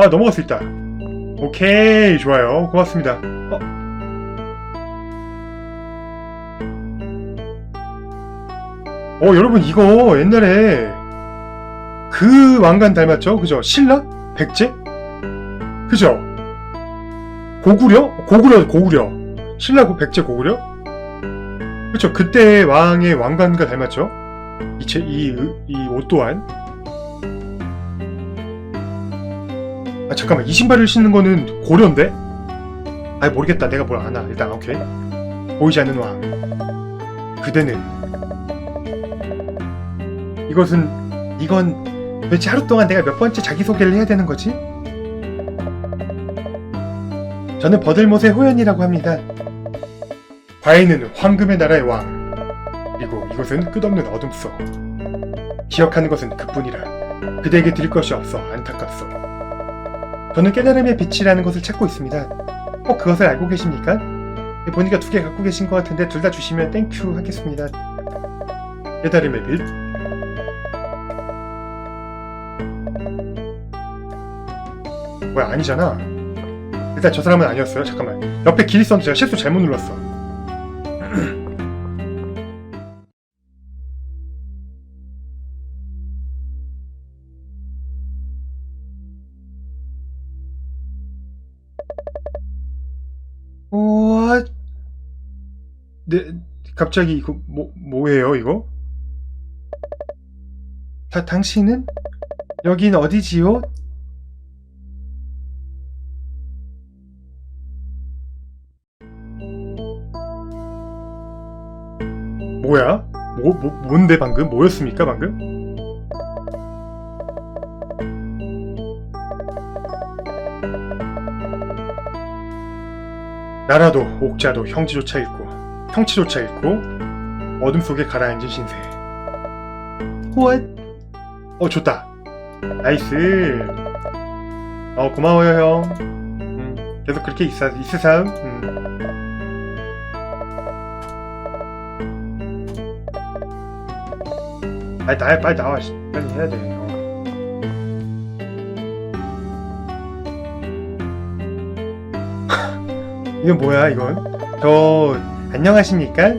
아 넘어갈 수 있다. 오케이 좋아요. 고맙습니다. 어? 어 여러분 이거 옛날에 그 왕관 닮았죠? 그죠? 신라? 백제? 그죠? 고구려? 고구려 고구려. 신라 고 백제 고구려? 그쵸? 그때 왕의 왕관과 닮았죠? 이이옷 또한 아 잠깐만 이 신발을 신는 거는 고려인데? 아 모르겠다. 내가 뭘 아나 일단 오케이. 보이지 않는 왕. 그대는. 이것은 이건 도대체 하루 동안 내가 몇 번째 자기소개를 해야 되는 거지? 저는 버들못의 호연이라고 합니다. 과인은 황금의 나라의 왕. 그리고 이것은 끝없는 어둠 속. 기억하는 것은 그뿐이라 그대에게 드릴 것이 없어 안타깝소 저는 깨달음의 빛이라는 것을 찾고 있습니다. 꼭 그것을 알고 계십니까? 보니까 두 개 갖고 계신 것 같은데 둘 다 주시면 땡큐 하겠습니다. 깨달음의 빛. 뭐야 아니잖아. 일단 저 사람은 아니었어요. 잠깐만. 옆에 길 있었는데 제가 실수 잘못 눌렀어. 갑자기 이거 뭐 뭐예요 이거? 다 당신은 여긴 어디지요? 뭐야? 뭐, 뭐 뭔데 방금 뭐였습니까 방금? 나라도 옥자도 형지조차 잃고 형치조차 잃고 어둠 속에 가라앉은 신세. 호앗 어 좋다. 나이스. 어 고마워요 형. 음, 계속 그렇게 있어, 있으삼. 음. 빨리 나 빨리 나와. 씨. 빨리 해야 돼 어. 이건 뭐야 이건? 저 안녕하십니까?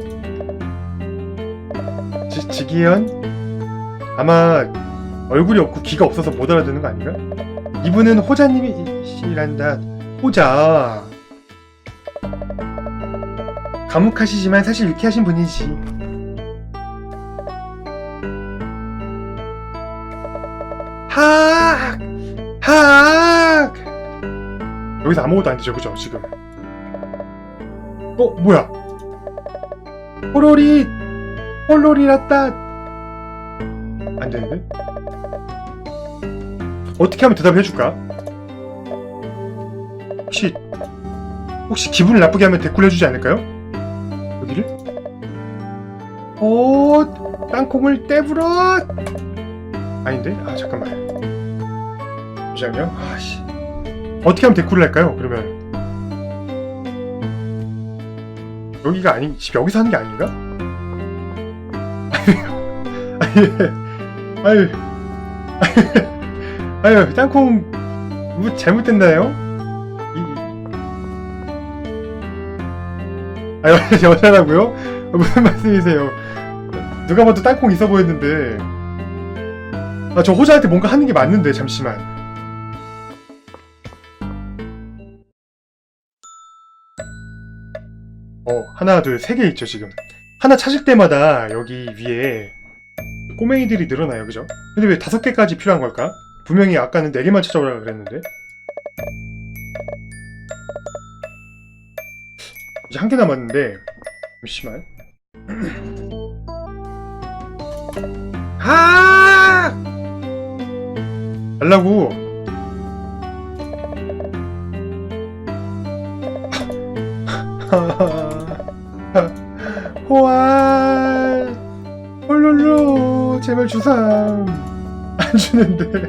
지, 지기현 아마 얼굴이 없고 귀가 없어서 못 알아듣는 거 아닌가? 이분은 호자님이시란다. 호자. 감옥하시지만 사실 유쾌하신 분이지. 하악! 하악! 여기서 아무것도 안 되죠 그죠 지금? 어 뭐야 호로리 홀로리라따. 안 되는데? 어떻게 하면 대답을 해줄까? 혹시 혹시 기분을 나쁘게 하면 댓글 해주지 않을까요? 여기를? 오 땅콩을 떼불어 아닌데? 아 잠깐만. 잠시만요. 아씨. 어떻게 하면 댓글을 할까요 그러면 여기가 아니 집 여기서 하는 게 아닌가? 아유 아유 아유 땅콩 뭐 잘못됐나요? 이 아유 여자라고요? 무슨 말씀이세요? 누가 봐도 땅콩 있어 보였는데 아 저 호자한테 뭔가 하는 게 맞는데 잠시만 어, 하나, 둘, 세 개 있죠, 지금. 하나 찾을 때마다 여기 위에 꼬맹이들이 늘어나요, 그죠? 근데 왜 다섯 개까지 필요한 걸까? 분명히 아까는 네 개만 찾아오라 그랬는데. 이제 한 개 남았는데, 잠시만. 아! 달라고! 호아 홀롤로 제발 주삼 안 주는데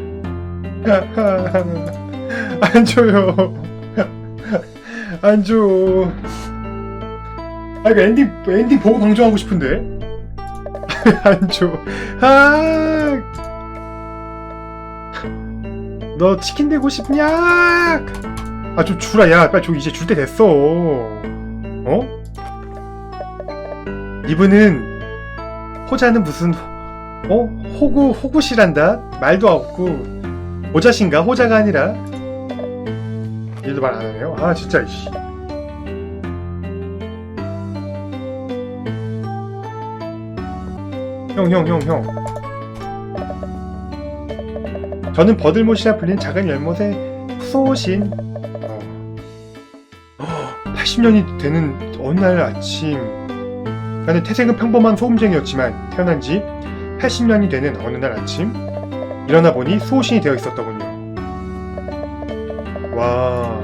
안 줘요 안 줘. 아 이거 엔딩 엔딩 보고 방송하고 싶은데 안 줘. 아너 치킨 되고 싶냐? 아 좀 주라 야 빨리 줘 이제 줄 때 됐어 어? 이분은 호자는 무슨 어? 호구 호구시란다? 말도 없고 호자신가? 호자가 아니라? 얘도 말 안 하네요. 아 진짜 이씨. 형형 형 형. 저는 버들못이라 불리는 작은 연못의 후소신. 어. 80년이 되는 어느 날 아침 나는 태생은 평범한 소음쟁이였지만 태어난 지 80년이 되는 어느 날 아침 일어나 보니 수호신이 되어 있었더군요. 와.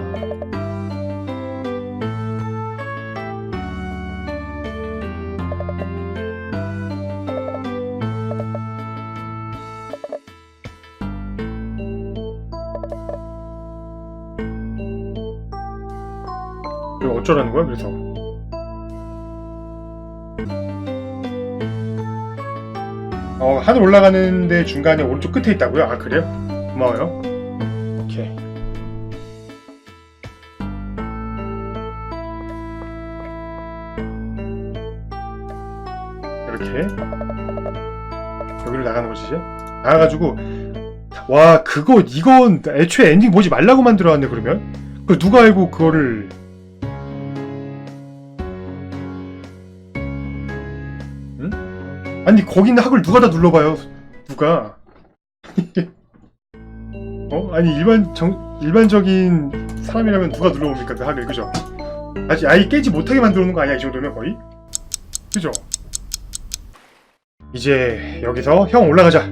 이거 어쩌라는 거야, 그래서? 어, 하늘 올라가는데 중간에 오른쪽 끝에 있다고요? 아, 그래요? 고마워요. 오케이. 이렇게. 여기로 나가는 이제? 나가가지고, 와, 그거, 이건 애초에 엔딩 보지 말라고 만들어놨네, 그러면? 그 누가 알고 그거를. 아니 거기 있는 학을 누가 다 눌러봐요? 누가? 어? 아니 일반 정 일반적인 사람이라면 누가 눌러봅니까 그 학을? 그죠? 아직 아예 깨지 못하게 만들어 놓은 거 아니야 이 정도면 거의? 그죠? 이제 여기서 형 올라가자.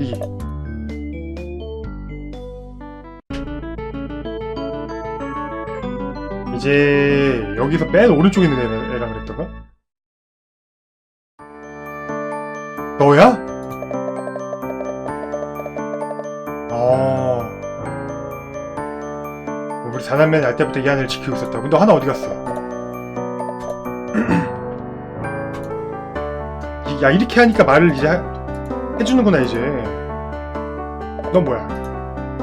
이. 이제 여기서 맨 오른쪽에 있는 애라, 애라 그랬던가? 너야? 어. 우리 사남매 날 때부터 이 하늘을 지키고 있었다고. 너 하나 어디 갔어? 이- 야 이렇게 하니까 말을 이제 하- 해주는구나 이제. 넌 뭐야?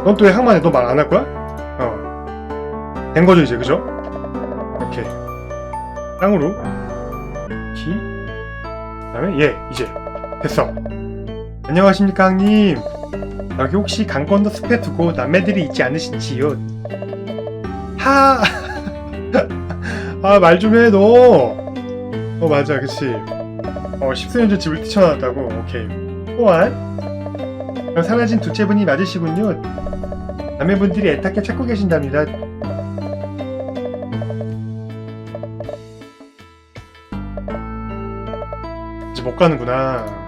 넌 또 왜 항만해? 너 말 안 할 거야? 어. 된 거죠 이제 그죠? 오케이. 땅으로. 키. 그다음에 얘 이제. 됐어. 안녕하십니까, 형님. 여기 혹시 강권도 숲에 두고 남매들이 있지 않으신지요? 하! 아, 말 좀 해, 너! 어, 맞아, 그치. 어, 10수년 전 집을 뛰쳐나왔다고? 오케이. 또한, 그럼 사라진 둘째 분이 맞으시군요. 남매분들이 애타게 찾고 계신답니다. 이제 못 가는구나.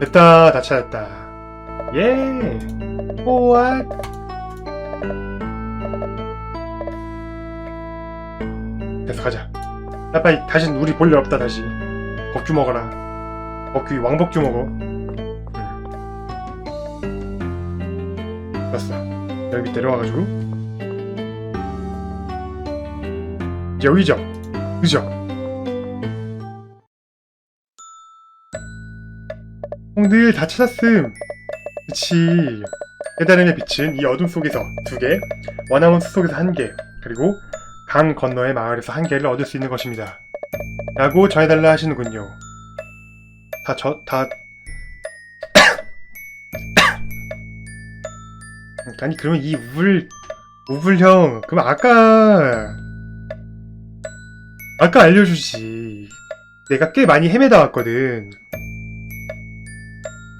됐다, 다 찾았다. 예! 호앗! 됐어, 가자. 야, 빨리, 다신 우리 볼 일 없다, 다시. 법규 먹어라. 법규, 왕법규 먹어. 응. 됐어. 여기 내려와가지고. 이제 여기죠? 그죠? 형들 다 찾았음. 그치. 깨달음의 빛은 이 어둠 속에서 두 개, 원나무 숲 속에서 한 개, 그리고 강 건너의 마을에서 한 개를 얻을 수 있는 것입니다. 라고 전해달라 하시는군요. 다 저, 다. 아니, 그러면 이 우불, 우불형, 그럼 아까, 아까 알려주지. 내가 꽤 많이 헤매다 왔거든.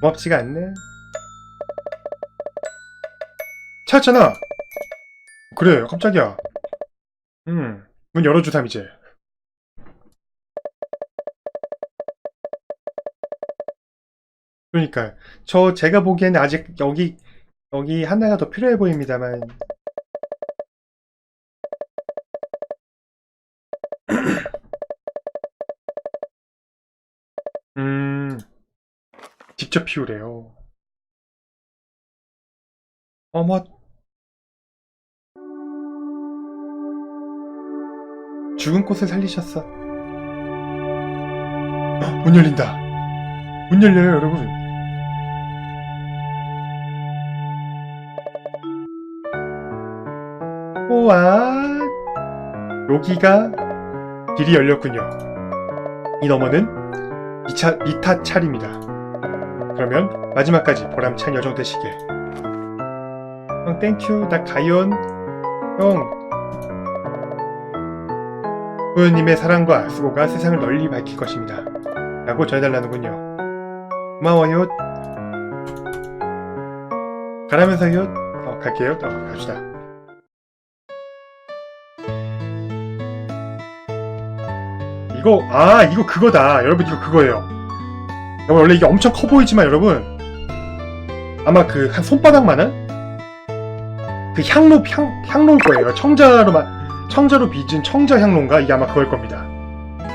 고맙지가 않네. 찾았잖아. 그래, 깜짝이야. 음, 문 열어주삼 이제. 그러니까 저 제가 보기에는 아직 여기 여기 하나가 더 필요해 보입니다만. 음, 직접 피우래요. 어머. 죽은 꽃을 살리셨어. 문 열린다. 문 열려요, 여러분. 우와. 여기가 길이 열렸군요. 이 너머는 이차 이타 차례입니다. 그러면 마지막까지 보람찬 여정 되시길. 형 땡큐 나 가연 형 후연님의 사랑과 수고가 세상을 널리 밝힐 것입니다. 라고 전해달라는군요. 고마워요. 가라면서요. 어, 갈게요. 어, 갑시다. 이거 아 이거 그거다. 여러분 이거 그거예요. 원래 이게 엄청 커 보이지만 여러분 아마 그 한 손바닥만한 그 향로 향 향로일 거예요. 청자로 만 청자로 빚은 청자 향로인가 이게 아마 그걸 겁니다.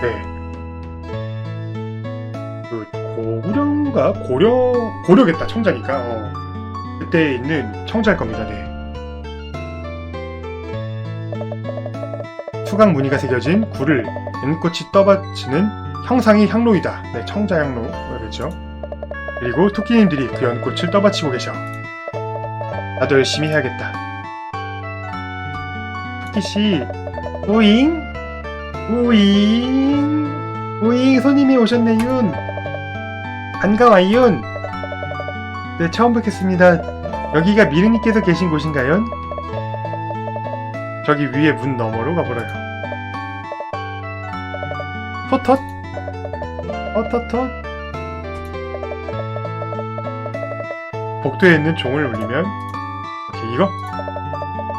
네. 그 고구려인가 고려 고려겠다 청자니까. 어. 그때 있는 청자일 겁니다. 네. 수강 무늬가 새겨진 굴을 연꽃이 떠받치는 형상이 향로이다. 네, 청자 향로 겠죠. 그리고 토끼님들이 그 연꽃을 떠받치고 계셔. 나도 열심히 해야겠다. 토끼씨, 우잉, 우잉, 우잉, 손님이 오셨네윤. 반가워윤. 네, 처음 뵙겠습니다. 여기가 미르님께서 계신 곳인가요? 저기 위에 문 너머로 가보라요. 톳톳? 어톳톳? 복도에 있는 종을 울리면 오케이 이거?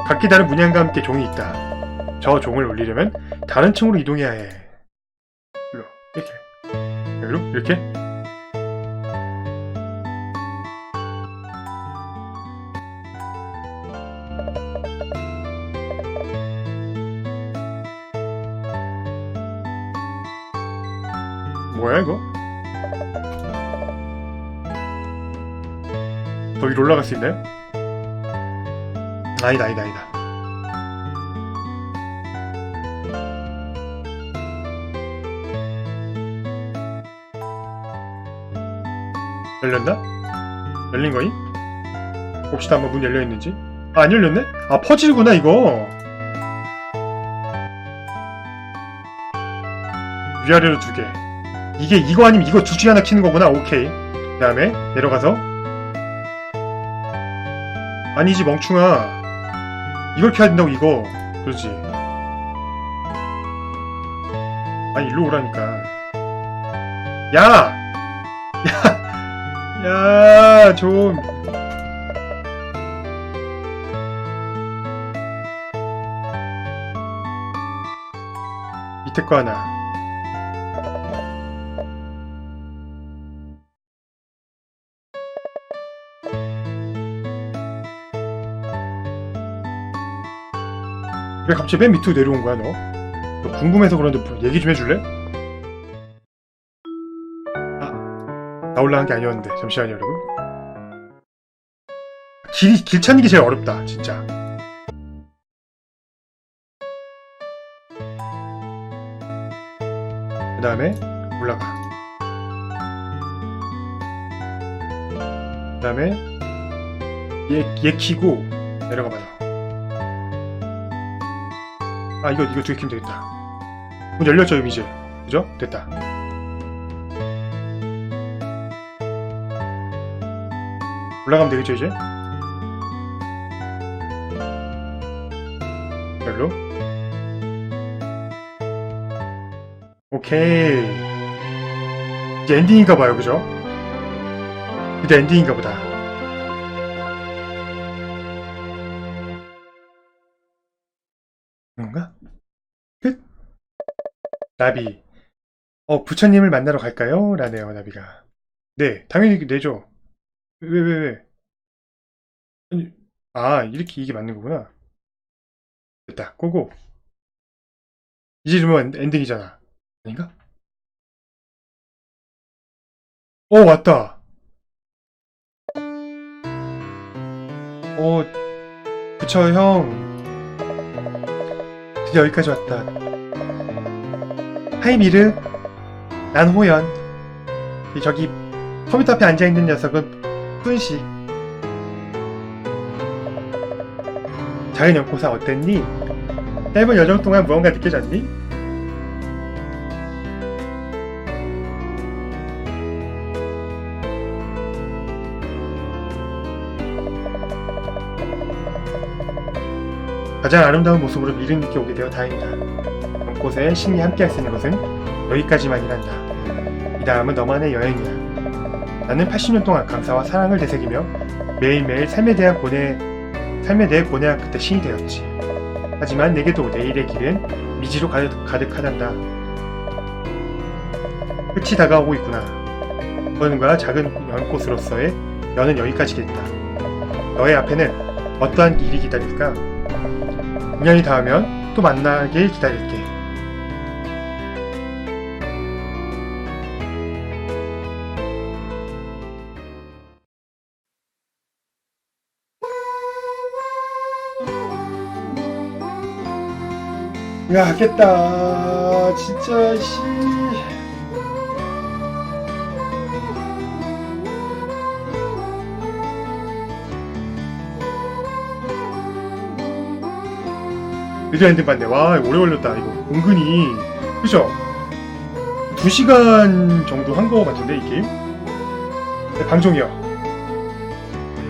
각기 다른 문양과 함께 종이 있다. 저 종을 울리려면 다른 층으로 이동해야 해. 일로 이렇게 여기로 이렇게 뭐야 이거? 더 위로 올라갈 수 있나요? 아니다 아니다 아니다 열렸나? 열린 거임? 봅시다 한번 문 열려있는지 아, 안 열렸네? 아 퍼즐구나 이거 위아래로 두개 이게 이거 아니면 이거 둘 중에 하나 키는 거구나 오케이 그 다음에 내려가서 아니지 멍충아 이걸 켜야 된다고 이거 그렇지 아니 일로 오라니까 야! 야! 야, 좀. 밑에 거 하나. 왜 갑자기 맨 밑으로 내려온 거야, 너? 너 궁금해서 그런데 뭐 얘기 좀 해줄래? 나 올라간 게 아니었는데 잠시만요 여러분 길, 길 찾는 게 제일 어렵다 진짜 그 다음에 올라가 그 다음에 얘, 얘 키고 내려가 봐라 아 이거 이거 두개 키면 되겠다 문 열렸죠 이제 그죠? 됐다 올라가면 되겠죠 이제? 별로? 오케이 이제 엔딩인가 봐요 그죠? 이제 엔딩인가 보다 나비 어 부처님을 만나러 갈까요? 라네요 나비가 네 당연히 내죠 왜, 왜, 왜? 아니, 아, 이렇게 이게 맞는 거구나. 됐다, 고고. 이제 좀 엔딩이잖아. 아닌가? 어, 왔다. 어, 그쵸, 형. 드디어 여기까지 왔다. 하이, 미르. 난 호연. 이 저기, 컴퓨터 앞에 앉아 있는 녀석은 푼씨 작은 연꽃아 어땠니? 짧은 여정 동안 무언가 느껴졌니? 가장 아름다운 모습으로 느껴 오게 되어 다행이다. 연꽃에 신이 함께할 수 있는 것은 여기까지만이란다. 이 다음은 너만의 여행이야. 나는 80년 동안 감사와 사랑을 되새기며 매일매일 삶에 대한 고뇌, 삶에 대해 고뇌한 그때 신이 되었지. 하지만 내게도 내일의 길은 미지로 가득, 가득하단다. 끝이 다가오고 있구나. 너는과 작은 연꽃으로서의 너는 여기까지겠다. 너의 앞에는 어떠한 일이 기다릴까? 2년이 닿으면 또 만나길 기다릴게. 야, 하겠다. 진짜, 씨. 드디어 엔딩 봤네. 와, 오래 걸렸다. 이거 은근히. 그죠? 2시간 정도 한 거 같은데, 이 게임? 네, 방송이요.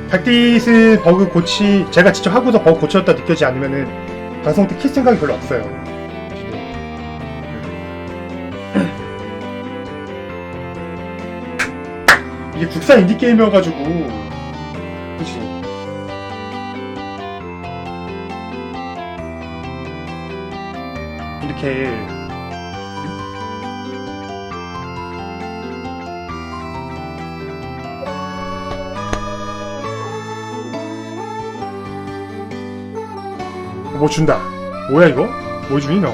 닥디스 버그 고치, 제가 직접 하고서 버그 고쳤다 느껴지지 않으면은 방송 때 킬 생각이 별로 없어요. 국산 인디게임이어가지고, 그치. 이렇게 뭐 준다. 뭐야 이거? 뭐 주니 너?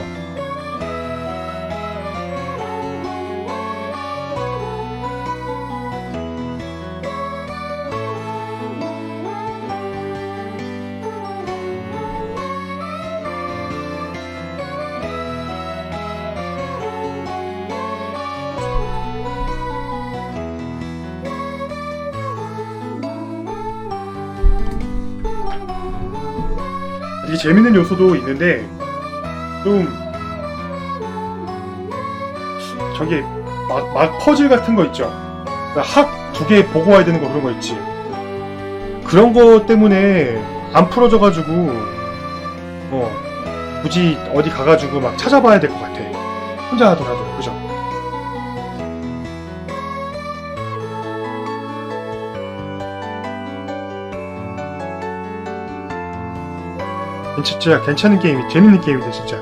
재밌는 요소도 있는데 좀 저기 막, 막 퍼즐 같은 거 있죠. 학 두 개 보고 와야 되는 거 그런 거 있지. 그런 거 때문에 안 풀어져가지고 어 굳이 어디 가가지고 막 찾아봐야 될 것 같아. 혼자 하더라 진짜 괜찮은 게임이 재밌는 게임이다 진짜.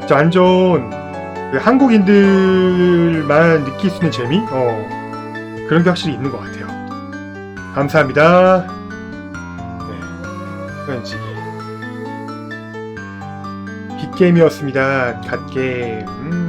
진짜 완전 그 한국인들만 느낄 수 있는 재미? 어 그런 게 확실히 있는 것 같아요. 감사합니다. 네, 빅게임이었습니다. 갓게임. 음.